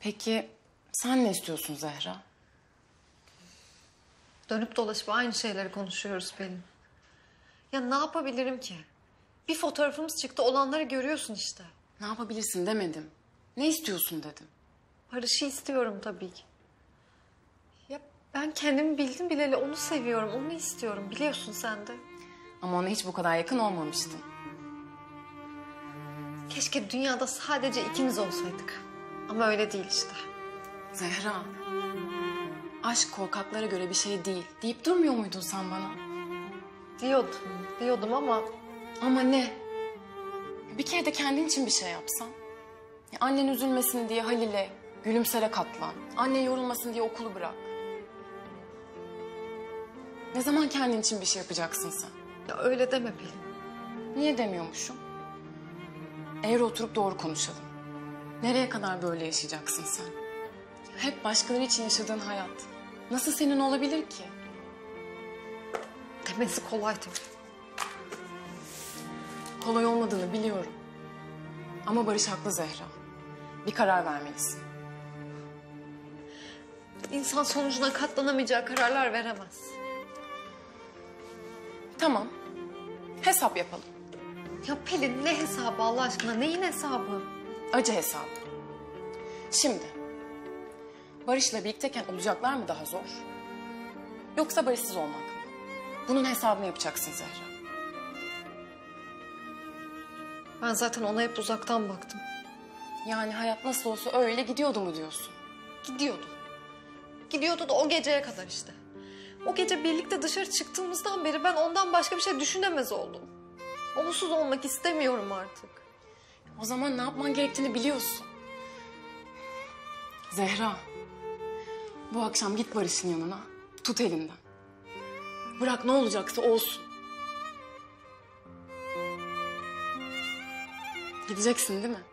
Peki sen ne istiyorsun Zehra? Dönüp dolaşıp aynı şeyleri konuşuyoruz Pelin. Ya ne yapabilirim ki? Bir fotoğrafımız çıktı olanları görüyorsun işte. Ne yapabilirsin demedim. Ne istiyorsun dedim. Barış'ı istiyorum tabii ki. Ya ben kendimi bildim bileli onu seviyorum, onu istiyorum. Biliyorsun sen de. Ama ona hiç bu kadar yakın olmamıştın. Keşke dünyada sadece ikimiz olsaydık. Ama öyle değil işte. Zehra, aşk korkaklara göre bir şey değil deyip durmuyor muydun sen bana? Diyordum, diyordum ama Ama ne? Bir kere de kendin için bir şey yapsan. Ya annen üzülmesin diye Halil'e gülümsere katlan. Annen yorulmasın diye okulu bırak. Ne zaman kendin için bir şey yapacaksın sen? ya öyle deme Pelin. Niye demiyormuşum? Eğer oturup doğru konuşalım. Nereye kadar böyle yaşayacaksın sen? Hep başkaları için yaşadığın hayat. Nasıl senin olabilir ki? Demesi kolay tabii. Kolay olmadığını biliyorum. Ama Barış haklı Zehra. Bir karar vermelisin. İnsan sonucuna katlanamayacağı kararlar veremez. Tamam. Hesap yapalım. Ya Pelin ne hesabı Allah aşkına? Neyin hesabı? Acı hesabı. Şimdi. Barış'la birlikteyken olacaklar mı daha zor? Yoksa Barış'sız olmak mı? Bunun hesabını yapacaksın Zehra. Ben zaten ona hep uzaktan baktım. Yani hayat nasıl olsa öyle gidiyordu mu diyorsun? Gidiyordu. Gidiyordu da o geceye kadar işte. O gece birlikte dışarı çıktığımızdan beri ben ondan başka bir şey düşünemez oldum. Onsuz olmak istemiyorum artık. O zaman ne yapman gerektiğini biliyorsun. Zehra. Bu akşam git Barış'ın yanına. Tut elinden. Bırak ne olacaksa olsun. Gideceksin değil mi?